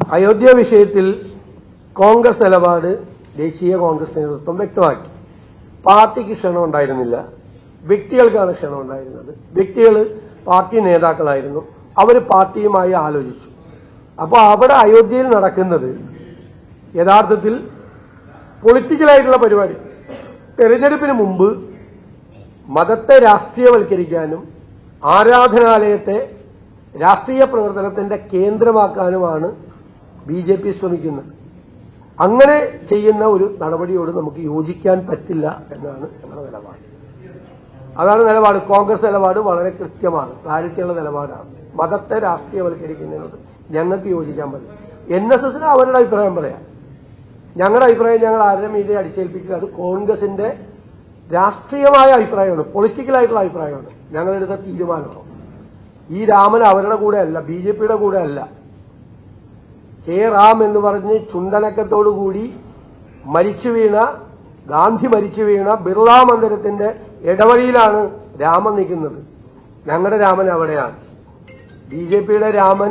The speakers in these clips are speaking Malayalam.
അയോധ്യ വിഷയത്തിൽ കോൺഗ്രസ് നിലപാട് ദേശീയ കോൺഗ്രസ് നേതൃത്വം വ്യക്തമാക്കി. പാർട്ടിക്ക് ക്ഷണം ഉണ്ടായിരുന്നില്ല. വ്യക്തികൾക്കാണ് ക്ഷണം ഉണ്ടായിരുന്നത്. വ്യക്തികൾ പാർട്ടി നേതാക്കളായിരുന്നു. അവർ പാർട്ടിയുമായി ആലോചിച്ചു. അപ്പോൾ അവിടെ അയോധ്യയിൽ നടക്കുന്നത് യഥാർത്ഥത്തിൽ പൊളിറ്റിക്കലായിട്ടുള്ള പരിപാടി. തെരഞ്ഞെടുപ്പിന് മുമ്പ് മതത്തെ രാഷ്ട്രീയവൽക്കരിക്കാനും ആരാധനാലയത്തെ രാഷ്ട്രീയ പ്രവർത്തനത്തിന്റെ കേന്ദ്രമാക്കാനുമാണ് ബി ജെ പി ശ്രമിക്കുന്നത് അങ്ങനെ ചെയ്യുന്ന ഒരു നടപടിയോട് നമുക്ക് യോജിക്കാൻ പറ്റില്ല എന്നാണ് ഞങ്ങളുടെ നിലപാട്. അതാണ് നിലപാട്. കോൺഗ്രസ് നിലപാട് വളരെ കൃത്യമാണ്. ക്ലാരിറ്റിയുള്ള നിലപാടാണ്. മതത്തെ രാഷ്ട്രീയവൽക്കരിക്കുന്നതിനോട് ഞങ്ങൾക്ക് യോജിക്കാൻ പറ്റില്ല. എൻ എസ് എസിന് അവരുടെ അഭിപ്രായം പറയാം. ഞങ്ങളുടെ അഭിപ്രായം ഞങ്ങൾ ആരുടെ മീഡിയ അടിച്ചേൽപ്പിക്കുക? അത് കോൺഗ്രസിന്റെ രാഷ്ട്രീയമായ അഭിപ്രായമാണ്. പൊളിറ്റിക്കലായിട്ടുള്ള അഭിപ്രായമാണ്. ഞങ്ങളെടുത്ത തീരുമാനമാണ്. ഈ രാമൻ അവരുടെ കൂടെ അല്ല ബി ജെ പിയുടെ കൂടെ അല്ല. കെ റാം എന്ന് പറഞ്ഞ് ചുണ്ടനക്കത്തോടുകൂടി മരിച്ചു വീണ ഗാന്ധി മരിച്ചു വീണ ബിർള മന്ദിരത്തിന്റെ ഇടവഴിയിലാണ് രാമൻ നിൽക്കുന്നത്. ഞങ്ങളുടെ രാമൻ അവിടെയാണ്. ബി ജെ പിയുടെ രാമൻ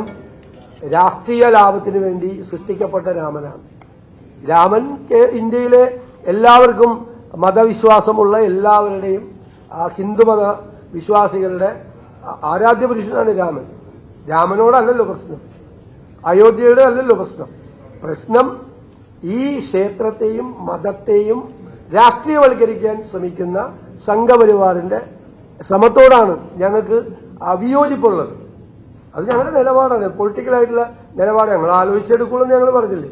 രാഷ്ട്രീയ ലാഭത്തിന് വേണ്ടി സൃഷ്ടിക്കപ്പെട്ട രാമനാണ്. രാമൻ ഇന്ത്യയിലെ എല്ലാവർക്കും മതവിശ്വാസമുള്ള എല്ലാവരുടെയും ഹിന്ദുമത വിശ്വാസികളുടെ ആരാധ്യ പുരുഷനാണ് രാമൻ. രാമനോടല്ലല്ലോ പ്രശ്നം. അയോധ്യയുടെ അല്ലല്ലോ പ്രശ്നം. പ്രശ്നം ഈ ക്ഷേത്രത്തെയും മതത്തെയും രാഷ്ട്രീയവൽക്കരിക്കാൻ ശ്രമിക്കുന്ന സംഘപരിവാറിന്റെ ശ്രമത്തോടാണ് ഞങ്ങൾക്ക് അവിയോജിപ്പുള്ളത്. അത് ഞങ്ങളുടെ നിലപാടാണ്. പൊളിറ്റിക്കലായിട്ടുള്ള നിലപാട് ഞങ്ങൾ ആലോചിച്ചെടുക്കുള്ളൂ എന്ന് ഞങ്ങൾ പറഞ്ഞില്ലേ?